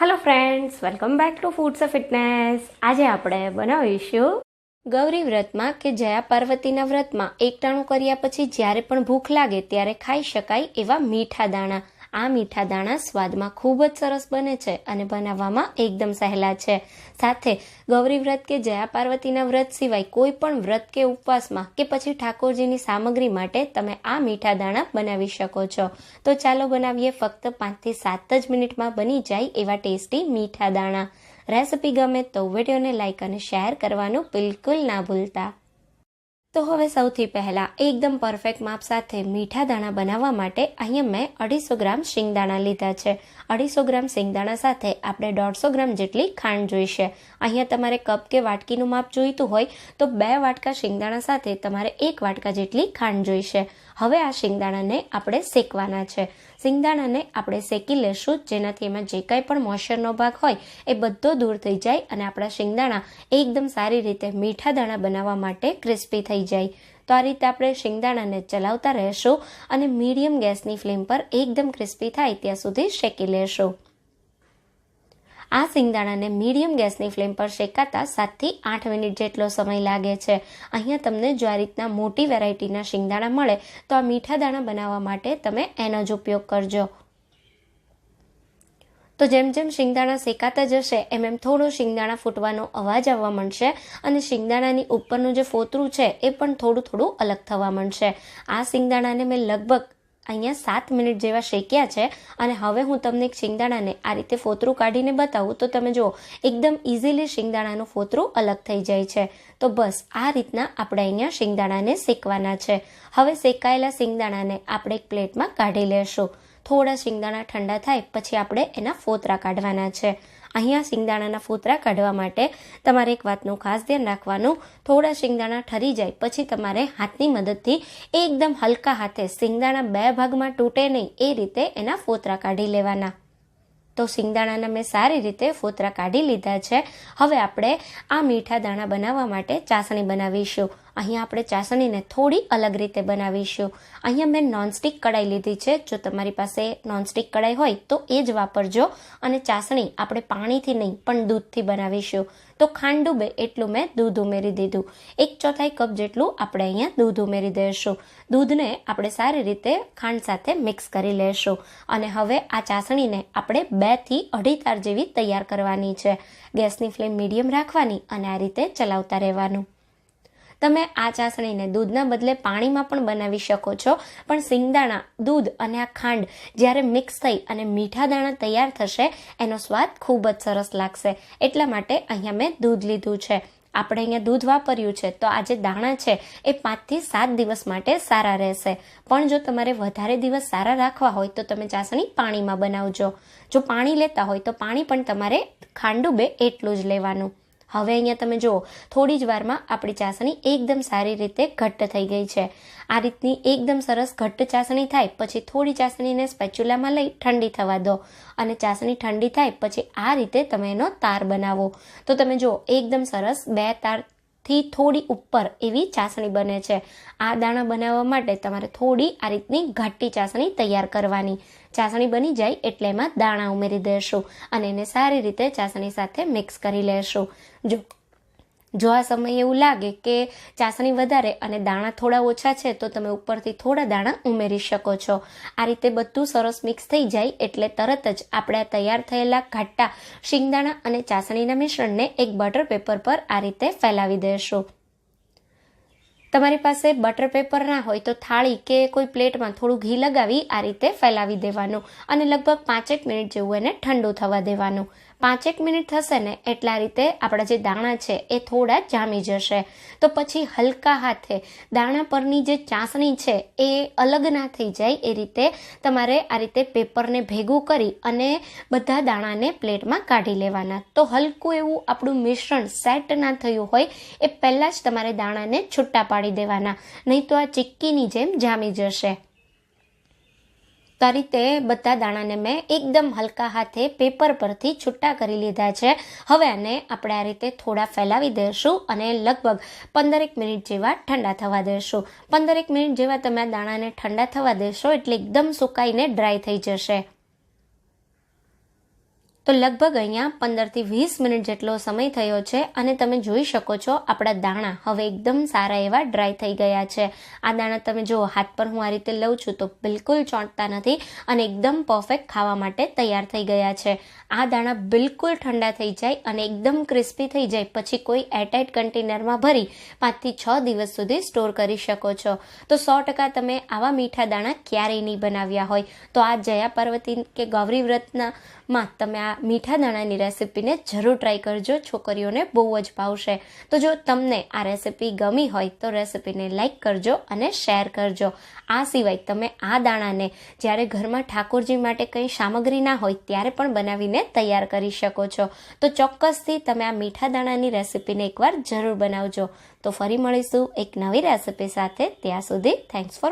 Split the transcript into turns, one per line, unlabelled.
Hello friends welcome back to foods of fitness આજે આપણે બનાવીશું ગૌરી વ્રતમાં કે જયા પાર્વતીના વ્રતમાં. એકટાણું કર્યા પછી જ્યારે પણ ભૂખ લાગે ત્યારે ખાઈ શકાય એવા મીઠા દાણા. આ મીઠા દાણા સ્વાદમાં ખૂબ જ સરસ બને છે અને બનાવવામાં એકદમ સહેલા છે. સાથે ગૌરી વ્રત કે જયા પાર્વતીના વ્રત સિવાય કોઈ પણ વ્રત કે ઉપવાસમાં કે પછી ઠાકોરજીની સામગ્રી માટે તમે આ મીઠા દાણા બનાવી શકો છો. તો ચાલો બનાવીએ ફક્ત પાંચથી સાત જ મિનિટમાં બની જાય એવા ટેસ્ટી મીઠા દાણા. રેસિપી ગમે તો વિડીયોને લાઇક અને શેર કરવાનું બિલકુલ ના ભૂલતા. તો હવે સૌથી પહેલાં એકદમ પરફેક્ટ માપ સાથે મીઠા દાણા બનાવવા માટે અહીંયા મેં અઢીસો ગ્રામ શિંગદાણા લીધા છે. અઢીસો ગ્રામ શિંગદાણા સાથે આપણે દોઢસો ગ્રામ જેટલી ખાંડ જોઈશે. અહીંયા તમારે કપ કે વાટકીનું માપ જોઈતું હોય તો બે વાટકા શિંગદાણા સાથે તમારે એક વાટકા જેટલી ખાંડ જોઈશે. હવે આ શિંગદાણાને આપણે શેકવાના છે. શિંગદાણાને આપણે શેકી લેશું, જેનાથી એમાં જે કાંઈ પણ મોઇશ્ચરનો ભાગ હોય એ બધો દૂર થઈ જાય અને આપણા શિંગદાણા એકદમ સારી રીતે મીઠા દાણા બનાવવા માટે ક્રિસ્પી થઈ જાય. તો આ રીતે આપણે શિંગદાણાને ચલાવતા રહેશું અને મીડિયમ ગેસની ફ્લેમ પર એકદમ ક્રિસ્પી થાય ત્યાં સુધી શેકી લેશું. આ સિંગદાણાને મીડિયમ ગેસની ફ્લેમ પર શેકાતા સાતથી આઠ મિનિટ જેટલો સમય લાગે છે. અહીંયા તમને જો આ રીતના મોટી વેરાયટીના શિંગદાણા મળે, તો આ મીઠા દાણા બનાવવા માટે તમે એનો જ ઉપયોગ કરજો. તો જેમ જેમ શિંગદાણા શેકાતા જશે, એમ એમ થોડું શિંગદાણા ફૂટવાનો અવાજ આવવા માંડશે અને શિંગદાણાની ઉપરનું જે ફોતરું છે, એ પણ થોડું થોડું અલગ થવા માંડશે. આ શિંગદાણાને મેં લગભગ અહીંયા સાત મિનિટ જેવા શેક્યા છે અને હવે હું તમને એક શિંગદાણાને આ રીતે ફોતરું કાઢીને બતાવું તો તમે જુઓ, એકદમ ઇઝીલી શિંગદાણાનું ફોતરું અલગ થઈ જાય છે. તો બસ આ રીતના આપણે અહીંયા શિંગદાણાને શેકવાના છે. હવે શેકાયેલા શિંગદાણાને આપણે એક પ્લેટમાં કાઢી લેશું. થોડા શિંગદાણા ઠંડા થાય, પછી આપણે એના ફોતરા કાઢવાના છે. અહીંયા શિંગદાણાના ફોતરા કાઢવા માટે તમારે એક વાતનું ખાસ ધ્યાન રાખવાનું. થોડા શિંગદાણા ઠરી જાય, પછી તમારે હાથની મદદથી એકદમ હલકા હાથે શિંગદાણા બે ભાગમાં તૂટે નહીં, એ રીતે એના ફોતરા કાઢી લેવાના. તો શિંગદાણાના મેં સારી રીતે ફોતરા કાઢી લીધા છે. હવે આપણે આ મીઠા દાણા બનાવવા માટે ચાસણી બનાવીશું. અહીંયા આપણે ચાસણીને થોડી અલગ રીતે બનાવીશું. અહીંયા મેં નોનસ્ટિક કડાઈ લીધી છે. જો તમારી પાસે નોનસ્ટિક કડાઈ હોય તો એ જ વાપરજો અને ચાસણી આપણે પાણીથી નહીં, પણ દૂધથી બનાવીશું. તો ખાંડ ડૂબે એટલું મેં દૂધ ઉમેરી દીધું. એક ચોથાઈ કપ જેટલું આપણે અહીંયા દૂધ ઉમેરી દઈશું. દૂધને આપણે સારી રીતે ખાંડ સાથે મિક્સ કરી લેશું. અને હવે આ ચાસણીને આપણે બેથી અઢી તાર જેવી તૈયાર કરવાની છે. ગેસની ફ્લેમ મીડિયમ રાખવાની અને આ રીતે ચલાવતા રહેવાનું. તમે આ ચાસણીને દૂધના બદલે પાણીમાં પણ બનાવી શકો છો, પણ સિંગદાણા, દૂધ અને આ ખાંડ જ્યારે મિક્સ થઈ અને મીઠા દાણા તૈયાર થશે, એનો સ્વાદ ખૂબ જ સરસ લાગશે. એટલા માટે અહીંયા મેં દૂધ લીધું છે. આપણે અહીંયા દૂધ વાપર્યું છે, તો આ જે દાણા છે, એ પાંચથી સાત દિવસ માટે સારા રહેશે. પણ જો તમારે વધારે દિવસ સારા રાખવા હોય, તો તમે ચાસણી પાણીમાં બનાવજો. જો પાણી લેતા હોય, તો પાણી પણ તમારે ખાંડુબે એટલું જ લેવાનું. હવે અહીંયા તમે જુઓ, થોડી જ વારમાં આપણી ચાસણી એકદમ સારી રીતે ઘટ્ટ થઈ ગઈ છે. આ રીતની એકદમ સરસ ઘટ્ટ ચાસણી થાય, પછી થોડી ચાસણીને સ્પેચ્યુલામાં લઈ ઠંડી થવા દો. અને ચાસણી ઠંડી થાય, પછી આ રીતે તમે એનો તાર બનાવો. તો તમે જુઓ, એકદમ સરસ બે તાર થી થોડી ઉપર એવી ચાસણી બને છે. આ દાણા બનાવવા માટે તમારે થોડી આ રીતની ઘાટી ચાસણી તૈયાર કરવાની. ચાસણી બની જાય એટલે એમાં દાણા ઉમેરી દેશું અને એને સારી રીતે ચાસણી સાથે મિક્સ કરી લેશું. જો જો આ સમયે એવું લાગે કે ચાસણી વધારે અને દાણા થોડા ઓછા છે, તો તમે ઉપરથી થોડા દાણા ઉમેરી શકો છો. આ રીતે બધું સરસ મિક્સ થઈ જાય એટલે તરત જ આપણે તૈયાર થયેલા ઘાટા, શિંગદાણા અને ચાસણીના મિશ્રણને એક બટર પેપર પર આ રીતે ફેલાવી દેશું. તમારી પાસે બટર પેપર ના હોય તો થાળી કે કોઈ પ્લેટમાં થોડું ઘી લગાવી આ રીતે ફેલાવી દેવાનું અને લગભગ પાંચેક મિનિટ જેવું એને ઠંડુ થવા દેવાનું. પાંચેક મિનિટ થશે ને એટલા રીતે આપણા જે દાણા છે એ થોડા જામી જશે. તો પછી હલકા હાથે દાણા પરની જે ચાસણી છે એ અલગ ના થઈ જાય એ રીતે તમારે આ રીતે પેપરને ભેગું કરી અને બધા દાણાને પ્લેટમાં કાઢી લેવાના. તો હલકું એવું આપણું મિશ્રણ સેટ ના થયું હોય એ પહેલાં જ તમારે દાણાને છૂટા પાડી દેવાના. નહીં તો આ ચીક્કીની જેમ જામી જશે. તો આ રીતે બધા દાણાને મેં એકદમ હલકા હાથે પેપર પરથી છૂટા કરી લીધા છે. હવે આને આપણે આ રીતે થોડા ફેલાવી દઈશું અને લગભગ પંદરેક મિનિટ જેવા ઠંડા થવા દઈશું પંદરેક મિનિટ જેવા તમે આ દાણાને ઠંડા થવા દેશો એટલે એકદમ સુકાઈને ડ્રાય થઈ જશે. તો લગભગ અહીંયા પંદરથી વીસ મિનિટ જેટલો સમય થયો છે અને તમે જોઈ શકો છો આપણા દાણા હવે એકદમ સારા એવા ડ્રાય થઈ ગયા છે. આ દાણા તમે જુઓ, હાથ પર હું આ રીતે લઉં છું તો બિલકુલ ચોંટતા નથી અને એકદમ પરફેક્ટ ખાવા માટે તૈયાર થઈ ગયા છે. આ દાણા બિલકુલ ઠંડા થઈ જાય અને એકદમ ક્રિસ્પી થઈ જાય. પછી કોઈ એરટાઇટ કન્ટેનરમાં ભરી પાંચથી છ દિવસ સુધી સ્ટોર કરી શકો છો. તો સો ટકા તમે આવા મીઠા દાણા ક્યારેય નહીં બનાવ્યા હોય. તો આ જયા પાર્વતી કે ગૌરી વ્રતના માં તમે આ મીઠા દાણાની રેસિપીને જરૂર ટ્રાય કરજો, છોકરીઓને બહુ જ ભાવશે. તો જો તમને આ રેસિપી ગમી હોય તો રેસીપીને લાઇક કરજો અને શેર કરજો. આ સિવાય તમે આ દાણાને જ્યારે ઘરમાં ઠાકોરજી માટે કંઈ સામગ્રી ના હોય ત્યારે પણ બનાવીને તૈયાર કરી શકો છો. તો ચોક્કસથી તમે આ મીઠા દાણાની રેસિપીને એકવાર જરૂર બનાવજો. તો ફરી મળીશું એક નવી રેસિપી સાથે. ત્યાં સુધી થેન્ક્સ ફોર